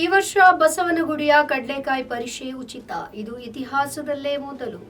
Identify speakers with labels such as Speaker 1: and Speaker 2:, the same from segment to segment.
Speaker 1: ಈ ವರ್ಷ ಬಸವನಗುಡಿಯ ಕಡ್ಲೆಕಾಯಿ ಪರಿಷೆ ಉಚಿತ. ಇದು ಇತಿಹಾಸದಲ್ಲೇ ಮೊದಲು.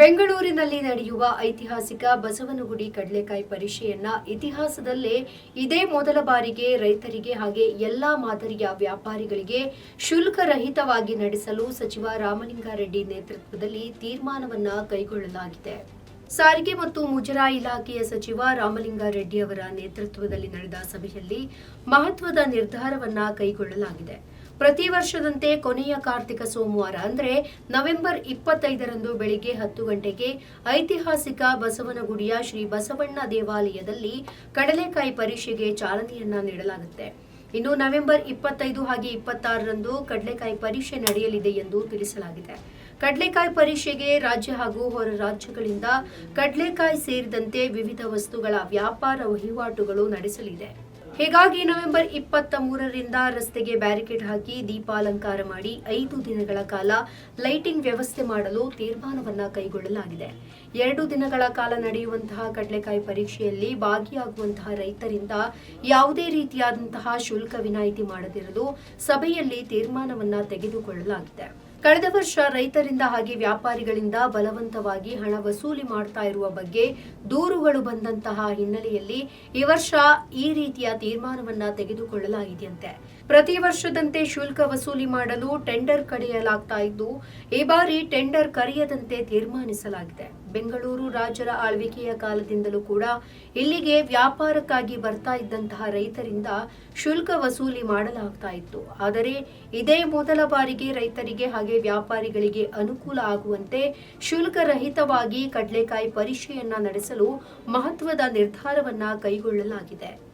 Speaker 1: ಬೆಂಗಳೂರಿನಲ್ಲಿ ನಡೆಯುವ ಐತಿಹಾಸಿಕ ಬಸವನಗುಡಿ ಕಡ್ಲೆಕಾಯಿ ಪರಿಷೆಯನ್ನ ಇತಿಹಾಸದಲ್ಲೇ ಇದೇ ಮೊದಲ ಬಾರಿಗೆ ರೈತರಿಗೆ ಹಾಗೆ ಎಲ್ಲಾ ಮಾದರಿಯ ವ್ಯಾಪಾರಿಗಳಿಗೆ ಶುಲ್ಕರಹಿತವಾಗಿ ನಡೆಸಲು ಸಚಿವ ರಾಮಲಿಂಗಾರೆಡ್ಡಿ ನೇತೃತ್ವದಲ್ಲಿ ತೀರ್ಮಾನವನ್ನ ಕೈಗೊಳ್ಳಲಾಗಿದೆ. ಸಾರಿಗೆ ಮತ್ತು ಮುಜರಾಯಿ ಇಲಾಖೆಯ ಸಚಿವ ರಾಮಲಿಂಗಾರೆಡ್ಡಿ ಅವರ ನೇತೃತ್ವದಲ್ಲಿ ನಡೆದ ಸಭೆಯಲ್ಲಿ ಮಹತ್ವದ ನಿರ್ಧಾರವನ್ನ ಕೈಗೊಳ್ಳಲಾಗಿದೆ. ಪ್ರತಿ ವರ್ಷದಂತೆ ಕೊನೆಯ ಕಾರ್ತಿಕ ಸೋಮವಾರ ಅಂದರೆ ನವೆಂಬರ್ ಇಪ್ಪತ್ತೈದರಂದು ಬೆಳಿಗ್ಗೆ ಹತ್ತು ಗಂಟೆಗೆ ಐತಿಹಾಸಿಕ ಬಸವನಗುಡಿಯ ಶ್ರೀ ಬಸವಣ್ಣ ದೇವಾಲಯದಲ್ಲಿ ಕಡಲೆಕಾಯಿ ಪರೀಕ್ಷೆಗೆ ಚಾಲನೆಯನ್ನ ನೀಡಲಾಗುತ್ತೆ. ಇನ್ನು ನವೆಂಬರ್ ಇಪ್ಪತ್ತೈದು ಹಾಗೆ ಇಪ್ಪತ್ತಾರರಂದು ಕಡಲೆಕಾಯಿ ಪರೀಕ್ಷೆ ನಡೆಯಲಿದೆ ಎಂದು ತಿಳಿಸಲಾಗಿದೆ. ಕಡಲೆಕಾಯಿ ಪರೀಕ್ಷೆಗೆ ರಾಜ್ಯ ಹಾಗೂ ಹೊರ ರಾಜ್ಯಗಳಿಂದ ಕಡಲೆಕಾಯಿ ಸೇರಿದಂತೆ ವಿವಿಧ ವಸ್ತುಗಳ ವ್ಯಾಪಾರ ವಹಿವಾಟುಗಳು ನಡೆಸಲಿದೆ. ಹೀಗಾಗಿ ನವೆಂಬರ್ ಇಪ್ಪತ್ತ ಮೂರರಿಂದ ರಸ್ತೆಗೆ ಬ್ಯಾರಿಕೇಡ್ ಹಾಕಿ ದೀಪಾಲಂಕಾರ ಮಾಡಿ ಐದು ದಿನಗಳ ಕಾಲ ಲೈಟಿಂಗ್ ವ್ಯವಸ್ಥೆ ಮಾಡಲು ತೀರ್ಮಾನವನ್ನ ಕೈಗೊಳ್ಳಲಾಗಿದೆ. ಎರಡು ದಿನಗಳ ಕಾಲ ನಡೆಯುವಂತಹ ಕಡಲೆಕಾಯಿ ಪರೀಕ್ಷೆಯಲ್ಲಿ ಭಾಗಿಯಾಗುವಂತಹ ರೈತರಿಂದ ಯಾವುದೇ ರೀತಿಯಾದಂತಹ ಶುಲ್ಕ ವಿನಾಯಿತಿ ಮಾಡದಿರಲು ಸಭೆಯಲ್ಲಿ ತೀರ್ಮಾನವನ್ನ ತೆಗೆದುಕೊಳ್ಳಲಾಗಿದೆ. ಕಳೆದ ವರ್ಷ ರೈತರಿಂದ ಹಾಗೆ ವ್ಯಾಪಾರಿಗಳಿಂದ ಬಲವಂತವಾಗಿ ಹಣ ವಸೂಲಿ ಮಾಡ್ತಾ ಇರುವ ಬಗ್ಗೆ ದೂರುಗಳು ಬಂದಂತಹ ಹಿನ್ನೆಲೆಯಲ್ಲಿ ಈ ವರ್ಷ ಈ ರೀತಿಯ ತೀರ್ಮಾನವನ್ನ ತೆಗೆದುಕೊಳ್ಳಲಾಗಿದೆಯಂತೆ. ಪ್ರತಿ ವರ್ಷದಂತೆ ಶುಲ್ಕ ವಸೂಲಿ ಮಾಡಲು ಟೆಂಡರ್ ಕರೆಯಲಾಗ್ತಾ ಇದ್ದು, ಈ ಬಾರಿ ಟೆಂಡರ್ ಕರೆಯದಂತೆ ತೀರ್ಮಾನಿಸಲಾಗಿದೆ. ಬೆಂಗಳೂರು ರಾಜರ ಆಳ್ವಿಕೆಯ ಕಾಲದಿಂದಲೂ ಕೂಡ ಇಲ್ಲಿಗೆ ವ್ಯಾಪಾರಕ್ಕಾಗಿ ಬರ್ತಾ ಇದ್ದಂತಹ ರೈತರಿಂದ ಶುಲ್ಕ ವಸೂಲಿ ಮಾಡಲಾಗ್ತಾ ಇತ್ತು. ಆದರೆ, ಇದೇ ಮೊದಲ ಬಾರಿಗೆ ರೈತರಿಗೆ ಹಾಗೆ ವ್ಯಾಪಾರಿಗಳಿಗೆ ಅನುಕೂಲ ಆಗುವಂತೆ ಶುಲ್ಕ ರಹಿತವಾಗಿ ಕಡಲೆಕಾಯಿ ಪರೀಕ್ಷೆಯನ್ನ ನಡೆಸಲು ಮಹತ್ವದ ನಿರ್ಧಾರವನ್ನ ಕೈಗೊಳ್ಳಲಾಗಿದೆ.